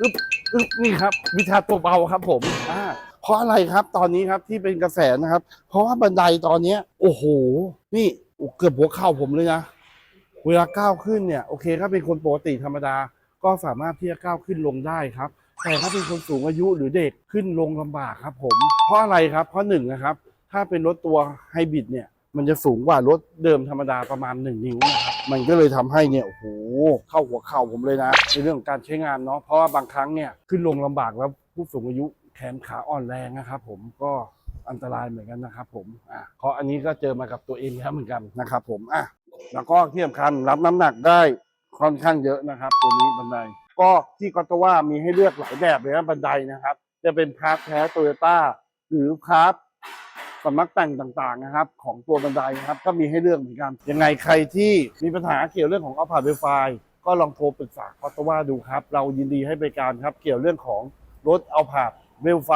อึ๊บอึ๊บนี่ครับ วิชาตัวเบาครับผมอ่าเพราะอะไรครับตอนนี้ครับที่เป็นกระแสนะครับ เพราะว่าบันไดตอนเนี้ยโอ้โห นี่เกือบหัวเข่าผมเลยนะ เวลาก้าวขึ้นเนี่ยโอเคถ้าเป็นคนปกติธรรมดา ก็สามารถที่จะก้าวขึ้นลงได้ครับแต่ถ้าเป็นคนสูงอายุหรือเด็กขึ้นลงลำบากครับ ผม เพราะอะไรครับ เพราะหนึ่งนะครับ ถ้าเป็นรถตัวไฮบริดเนี่ย มันจะสูงกว่ารถเดิมธรรมดาประมาณ 1 นิ้วนะครับ มันก็เลยทำให้เนี่ยโอ้โห เข้าหัวเข่าผมเลยนะ ในเรื่องของการใช้งานเนาะเพราะว่าบางครั้งเนี่ยขึ้นลงลำบากแล้วผู้สูงอายุแขนขาอ่อนแรงนะครับผมก็อันตรายเหมือนกันนะครับผมอะเพราะอันนี้ก็เจอมากับตัวเองแล้วเหมือนกันนะครับผมอะแล้วก็ที่สำคัญรับน้ำหนักได้ค่อนข้างเยอะนะครับ ตัวนี้บันได ก็ที่ก็ตว่ามีให้เลือกหลายแบบเลยนะบันไดนะครับ จะเป็นพาร์ทแท้โตโยต้าหรือพาร์ท สำนักแต่งต่างๆนะครับ ของตัวบันไดนะครับ ก็มีให้เลือกเหมือนกัน ยังไงใครที่มีปัญหาเกี่ยวเรื่องของอัพพาเวไฟก็ลองโทรปรึกษาคอตว่าดูครับ เรายินดีให้บริการครับ เกี่ยวเรื่องของรถอัลพาเวลไฟ